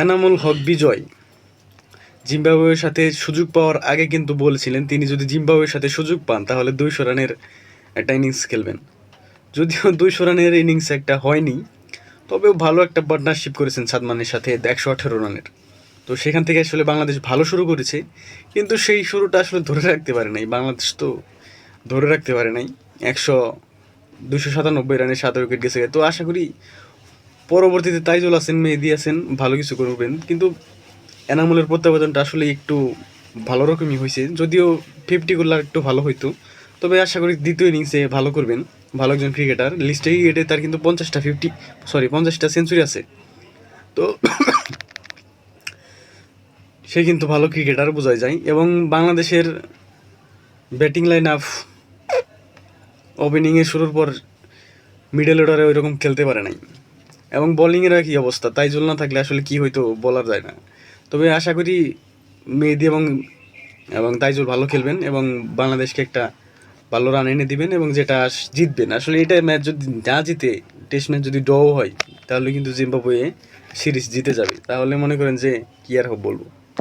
এনামুল হক বিজয়। জিম্বাবুয়ের সাথে সুযোগ পাওয়ার আগে কিন্তু বলেছিলেন, তিনি যদি জিম্বাবুয়ের সাথে সুযোগ পান, তাহলে দুইশো রানের একটা ইনিংস খেলবেন। যদিও দুইশো রানের ইনিংস একটা হয়নি, তবেও ভালো একটা পার্টনারশিপ করেছেন সাদমানের সাথে একশো আঠেরো রানের। তো সেখান থেকে আসলে বাংলাদেশ ভালো শুরু করেছে, কিন্তু সেই শুরুটা আসলে ধরে রাখতে পারে নাই। বাংলাদেশ তো ধরে রাখতে পারে নাই। একশো দুশো সাতানব্বই রানে সাত উইকেট গেছে। তো আশা করি পরবর্তীতে তাইজুল হাসান মেহেদি আছেন, ভালো কিছু করবেন। কিন্তু এনামুলের প্রত্যাবর্তনটা আসলে একটু ভালো রকমই হয়েছে। যদিও ফিফটি করলে একটু ভালো হইতো। তবে আশা করি দ্বিতীয় ইনিংসে ভালো করবেন। ভালো একজন ক্রিকেটার লিস্টে ক্রিকেটে তার কিন্তু পঞ্চাশটা ফিফটি সরি পঞ্চাশটা সেঞ্চুরি আছে। তো সে কিন্তু ভালো ক্রিকেটার বোঝাই যায়। এবং বাংলাদেশের ব্যাটিং লাইন আপ ওপেনিংয়ে শুরুর পর মিডল অর্ডারে ওই রকম খেলতে পারে নাই। এবং বোলিংয়ের কি অবস্থা? তাইজুল না থাকলে আসলে কি হয়তো বলার যায় না। তবে আশা করি মেহেদি এবং এবং তাইজুল ভালো খেলবেন এবং বাংলাদেশকে একটা ভালো রান এনে দিবেন এবং যেটা জিতবেন। আসলে এটা ম্যাচ যদি না জিতে টেস্ট ম্যাচ যদি ড্র হয়, তাহলে কিন্তু জিম্বাবুয়ে সিরিজ জিতে যাবে। তাহলে মনে করেন যে কি আর বলব?